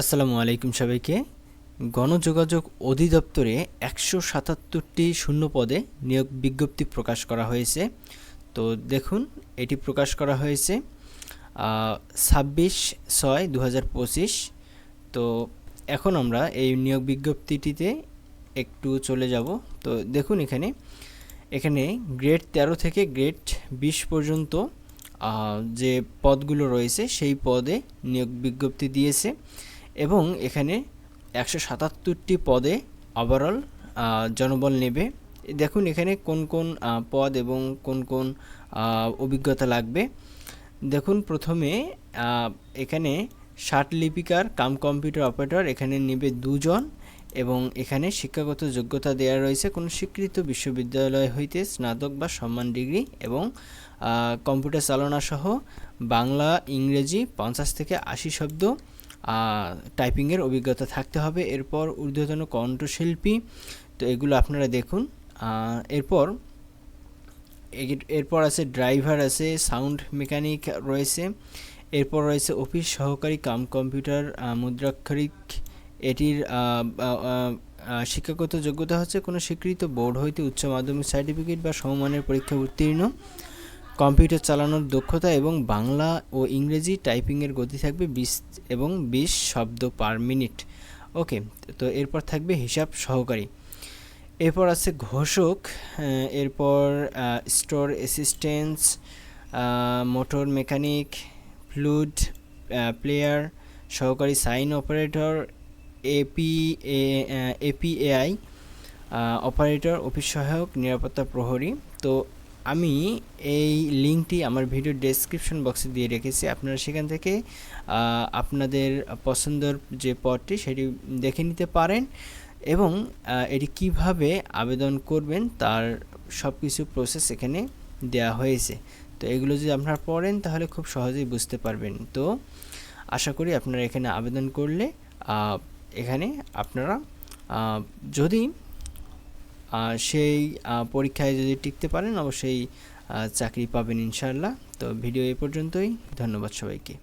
আসসালামু আলাইকুম সবাইকে। গণযোগাযোগ অধিদপ্তরে একশো সাতাত্তরটি শূন্য পদে নিয়োগ বিজ্ঞপ্তি প্রকাশ করা হয়েছে। তো দেখুন, এটি প্রকাশ করা হয়েছে ছাব্বিশ ছয় দু পঁচিশ। তো এখন আমরা এই নিয়োগ বিজ্ঞপ্তিটিতে একটু চলে যাব। তো দেখুন এখানে এখানে গ্রেড তেরো থেকে গ্রেড বিশ পর্যন্ত যে পদগুলো রয়েছে, সেই পদে নিয়োগ বিজ্ঞপ্তি দিয়েছে। এবং এখানে একশো সাতাত্তরটি পদে ওভারঅল জনবল নেবে। দেখুন এখানে কোন কোন পদ এবং কোন কোন অভিজ্ঞতা লাগবে। দেখুন প্রথমে এখানে ষাট লিপিকার কাম কম্পিউটার অপারেটর এখানে নেবে দুজন এবং এখানে শিক্ষাগত যোগ্যতা দেওয়া রয়েছে কোনো স্বীকৃত বিশ্ববিদ্যালয় হইতে স্নাতক বা সম্মান ডিগ্রি এবং কম্পিউটার চালনা সহ বাংলা, ইংরেজি পঞ্চাশ থেকে আশি শব্দ টাইপিংয়ের অভিজ্ঞতা থাকতে হবে। এরপর ঊর্ধ্বতন কণ্ঠশিল্পী, তো এগুলো আপনারা দেখুন। এরপর এর- এরপর আছে ড্রাইভার আছে সাউন্ড মেকানিক রয়েছে। এরপর রয়েছে অফিস সহকারী কাম কম্পিউটার মুদ্রাক্ষরিক। এটির শিক্ষাগত যোগ্যতা হচ্ছে কোনো স্বীকৃত বোর্ড হইতে উচ্চ মাধ্যমিক সার্টিফিকেট বা সমমানের পরীক্ষা উত্তীর্ণ। কম্পিউটার চালানোর দক্ষতা এবং বাংলা ও ইংরেজি টাইপিংয়ের গতি থাকবে বিশ এবং বিশ শব্দ পার মিনিট। ওকে, তো এরপর থাকবে হিসাব সহকারী। এরপর আছে ঘোষক এরপর স্টোর অ্যাসিস্ট্যান্স মোটর মেকানিক ফ্লুড প্লেয়ার, সহকারী sign operator, A P operator, office সহায়ক, নিরাপত্তা প্রহরী। তো আমি এই লিঙ্কটি আমার ভিডিও ডেসক্রিপশন বক্সে দিয়ে রেখেছি। আপনারা সেখান থেকে আপনাদের পছন্দের যে পদটি সেটি দেখে নিতে পারেন এবং এটি কীভাবে আবেদন করবেন তার সব কিছু প্রসেস এখানে দেওয়া হয়েছে। তো এগুলো যদি আপনারা পড়েন তাহলে খুব সহজেই বুঝতে পারবেন। তো আশা করি আপনারা এখানে আবেদন করলে এখানে আপনারা যদি সেই পরীক্ষায় যদি টিকতে পারেন, অবশ্যই চাকরি পাবেন ইনশাআল্লাহ। তো ভিডিও এই পর্যন্তই। ধন্যবাদ সবাইকে।